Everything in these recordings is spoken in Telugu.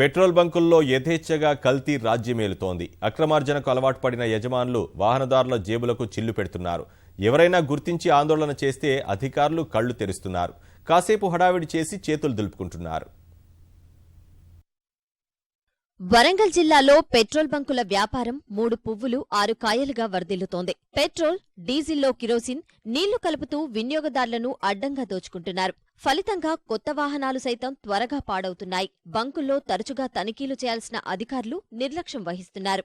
పెట్రోల్ బంకుల్లో యథేచ్ఛగా కల్తీ రాజ్యమేలుతోంది అక్రమార్జనకు అలవాటు పడిన యజమానులు వాహనదారుల జేబులకు చిల్లు పెడుతున్నారు. ఎవరైనా గుర్తించి ఆందోళన చేస్తే అధికారులు కళ్ళు తెరుస్తున్నారు. కాసేపు హడావిడి చేసి చేతులు దులుపుకుంటున్నారు. వరంగల్ జిల్లాలో పెట్రోల్ బంకుల వ్యాపారం మూడు పువ్వులు ఆరు కాయలుగా వర్ధిల్లుతోంది. పెట్రోల్ డీజిల్లో కిరోసిన్ నీళ్ళు కలుపుతూ వినియోగదారులను అడ్డంగా దోచుకుంటున్నారు. ఫలితంగా కొత్త వాహనాలు సైతం త్వరగా పాడవుతున్నాయి. బంకుల్లో తరచుగా తనిఖీలు చేయాల్సిన అధికారులు నిర్లక్ష్యం వహిస్తున్నారు.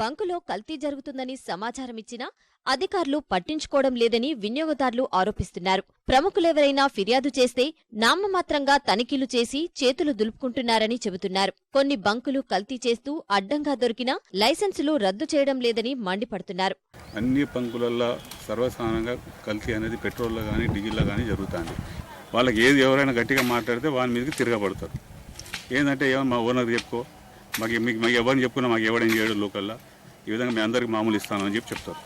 బంకులో కల్తీ జరుగుతుందని సమాచారమిచ్చినా అధికారులు పట్టించుకోవడం లేదని వినియోగదారులు ఆరోపిస్తున్నారు. ప్రముఖులెవరైనా ఫిర్యాదు చేస్తే నామమాత్రంగా తనిఖీలు చేసి చేతులు దులుపుకుంటున్నారని చెబుతున్నారు. కొన్ని బంకులు కల్తీ చేస్తూ అడ్డంగా దొరికినా లైసెన్సులు రద్దు చేయడం లేదని మండిపడుతున్నారు. అన్ని పంకులల్లో సర్వసాధారణంగా కల్తీ అనేది పెట్రోల్లో కానీ డీజిల్లో కానీ జరుగుతుంది. వాళ్ళకి ఏది ఎవరైనా గట్టిగా మాట్లాడితే వాళ్ళ మీదకి తిరగబడతారు. ఏంటంటే ఏమో మా ఓనర్ చెప్పుకో మాకు మీకు మాకు ఎవరిని చెప్పుకున్నా మాకు ఎవడేం చేయడు లోకల్లా. ఈ విధంగా మేము అందరికి మామూలు ఇస్తామని చెప్పి చెప్తారు.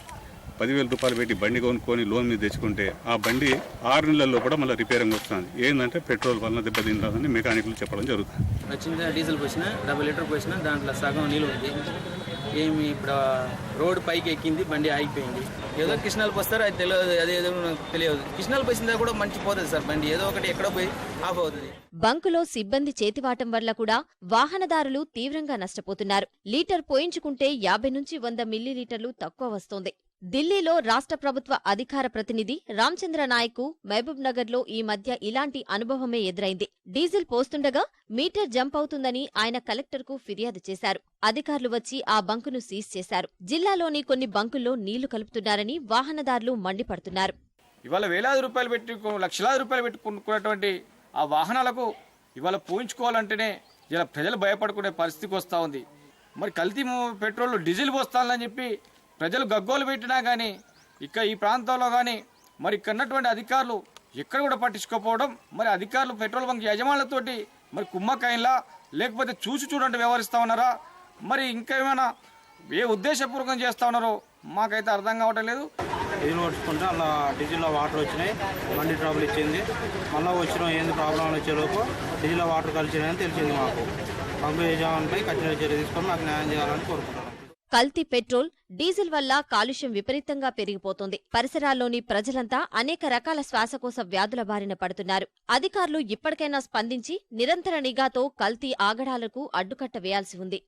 పదివేల రూపాయలు పెట్టి బండి కొనుక్కొని లోన్ మీద తెచ్చుకుంటే ఆ బండి ఆరు నెలల్లో కూడా మళ్ళీ రిపేరింగ్ వస్తుంది. ఏంటంటే పెట్రోల్ వలన దెబ్బతింటుందని మెకానిక్లు చెప్పడం జరుగుతుంది. వచ్చింది డీజిల్ పోసిన డబుల్ లీటర్ పోసిన దాంట్లో సగం నీళ్ళు ఉంది. ఏమి ఇప్పుడు రోడ్డు పైకి ఎక్కింది బండి ఆగిపోయింది. ఏదో కృష్ణాలకు వస్తారు అది తెలియదు అదేదో నాకు తెలియదు. కృష్ణాలకు పోసిందా కూడా మంచి పోతుంది సార్ బండి. ఏదో ఒకటి ఎక్కడో పోయి ఆఫ్ అవుతుంది. బంకులో సిబ్బంది చేతివాటం వల్ల కూడా వాహనదారులు తీవ్రంగా నష్టపోతున్నారు. లీటర్ పోయించుకుంటే యాభై నుంచి వంద మిల్లీలీటర్లు తక్కువ వస్తోంది. ఢిల్లీలో రాష్ట్ర ప్రభుత్వ అధికార ప్రతినిధి రామచంద్ర నాయక్ మహబూబ్ నగర్లో ఈ మధ్య ఇలాంటి అనుభవమే ఎదురైంది. డీజిల్ పోస్తుండగా మీటర్ జంప్ అవుతుందని ఆయన కలెక్టర్కు ఫిర్యాదు చేశారు. అధికారులు వచ్చి ఆ బంకును సీజ్ చేశారు. జిల్లాలోని కొన్ని బంకుల్లో నీళ్ళు కలుపుతున్నారని వాహనదారులు మండిపడుతున్నారు. ఇవాళ వేలాది రూపాయలు పెట్టి లక్షలాది రూపాయలు పెట్టుకున్నటువంటి ఆ వాహనాలకు ఇవాళ పూయించుకోవాలంటేనే ఇలా ప్రజలు భయపడుకునే పరిస్థితికి వస్తూ ఉంది. మరి కల్తీ పెట్రోల్ డీజిల్ పోస్తానని చెప్పి ప్రజలు గగ్గోలు పెట్టినా కానీ ఇక్కడ ఈ ప్రాంతంలో కానీ మరి ఇక్కడ ఉన్నటువంటి అధికారులు ఎక్కడ కూడా పట్టించుకోకపోవడం మరి అధికారులు పెట్రోల్ బంక్ యజమానులతోటి మరి కుమ్మకాయంలా లేకపోతే చూసి చూడండి వ్యవహరిస్తూ ఉన్నారా? మరి ఇంకా ఏమైనా ఏ ఉద్దేశపూర్వకం చేస్తూ ఉన్నారో మాకైతే అర్థం కావటం లేదు. డీజిల్ పట్టుకుంటే అలా డీజిల్లో వాటర్ వచ్చినాయి బండి ట్రబుల్ ఇచ్చింది. మళ్ళీ వచ్చిన ఏంది ప్రాబ్లం వచ్చేలోపు డీజిల్లో వాటర్ కలిసినాయని తెలిసింది మాకు. పంపు యజమానిపై కఠిన చర్య తీసుకొని మాకు న్యాయం చేయాలని కోరుకుంటున్నాం. కల్తీ పెట్రోల్ డీజిల్ వల్ల కాలుష్యం విపరీతంగా పెరిగిపోతోంది. పరిసరాల్లోని ప్రజలంతా అనేక రకాల శ్వాసకోశ వ్యాధుల బారిన పడుతున్నారు. అధికారులు ఇప్పటికైనా స్పందించి నిరంతర నిఘాతో కల్తీ ఆగడాలకు అడ్డుకట్ట వేయాల్సి ఉంది.